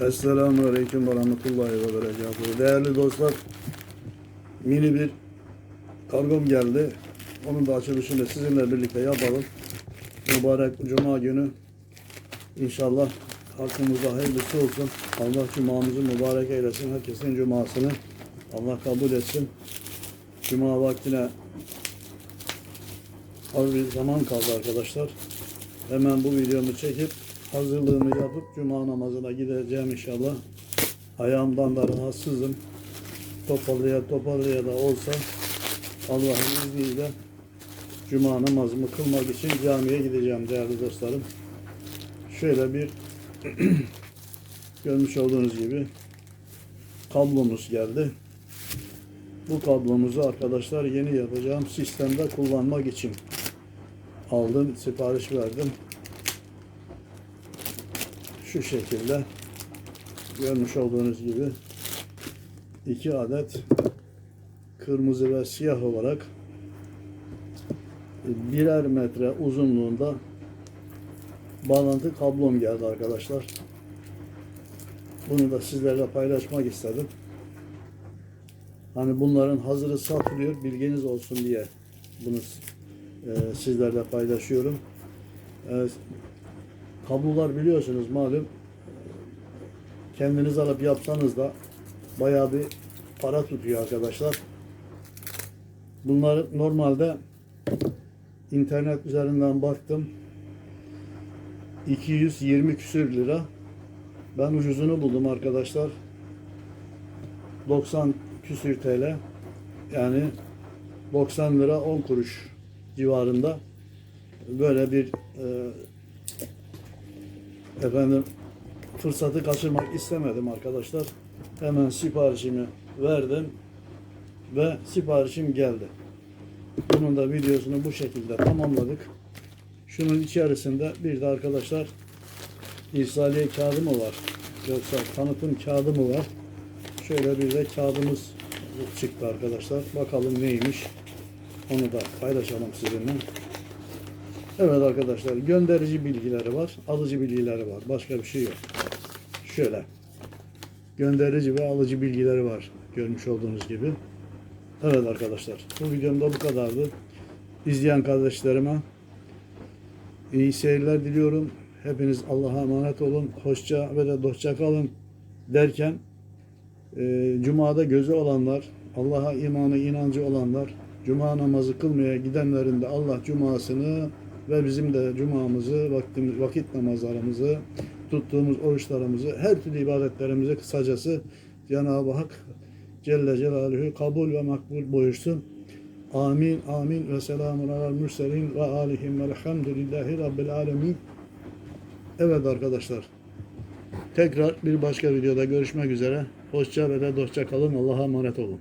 Esselamu Aleyküm ve Rahmetullahi ve Berekatuhu. Değerli dostlar, mini bir kargom geldi. Onun da açılışını sizinle birlikte yapalım. Mübarek Cuma günü inşallah hakkımızda hayırlısı olsun. Allah Cuma'mızı mübarek eylesin. Herkesin Cuma'sını Allah kabul etsin. Cuma vaktine az bir zaman kaldı arkadaşlar. Hemen bu videomu çekip hazırlığımı yapıp cuma namazına gideceğim inşallah. Ayağımdan da rahatsızım. Toparlaya toparlaya da olsa Allah'ın izniyle cuma namazımı kılmak için camiye gideceğim değerli dostlarım. Şöyle bir görmüş olduğunuz gibi kablomuz geldi. Bu kablomuzu arkadaşlar yeni yapacağım sistemde kullanmak için aldım, sipariş verdim. Şu şekilde görmüş olduğunuz gibi iki adet kırmızı ve siyah olarak birer metre uzunluğunda bağlantı kablom geldi arkadaşlar. Bunu da sizlerle paylaşmak istedim. Hani bunların hazırı satılıyor bilginiz olsun diye bunu e, sizlerle paylaşıyorum. Kablolar biliyorsunuz malum kendiniz alıp yapsanız da bayağı bir para tutuyor arkadaşlar. Bunları normalde internet üzerinden baktım. 220 küsür lira. Ben ucuzunu buldum arkadaşlar. 90 küsür TL. Yani 90 lira 10 kuruş civarında böyle bir e, efendim fırsatı kaçırmak istemedim arkadaşlar. Hemen siparişimi verdim ve siparişim geldi. Bunun da videosunu bu şekilde tamamladık. Şunun içerisinde bir de arkadaşlar irsaliye kağıdı mı var? Yoksa tanıtım kağıdı mı var? Şöyle bir de kağıdımız çıktı arkadaşlar. Bakalım neymiş. Onu da paylaşalım sizinle. Evet arkadaşlar gönderici bilgileri var, alıcı bilgileri var. Başka bir şey yok. Şöyle. Gönderici ve alıcı bilgileri var. Görmüş olduğunuz gibi. Evet arkadaşlar. Bu videomda bu kadardı. İzleyen kardeşlerime iyi seyirler diliyorum. Hepiniz Allah'a emanet olun. Hoşça ve de dostça kalın derken e, Cuma'da gözü olanlar, Allah'a imanı, inancı olanlar, Cuma namazı kılmaya gidenlerin de Allah Cuma'sını ve bizim de Cuma'mızı, vaktimiz, vakit namazlarımızı, tuttuğumuz oruçlarımızı, her türlü ibadetlerimizi kısacası Cenab-ı Hak Celle Celaluhu kabul ve makbul buyursun. Amin, amin ve selamun alel mürselin ve alihim velhamdülillahi rabbil alemin. Evet arkadaşlar. Tekrar bir başka videoda görüşmek üzere. Hoşça ve dostça kalın. Allah'a emanet olun.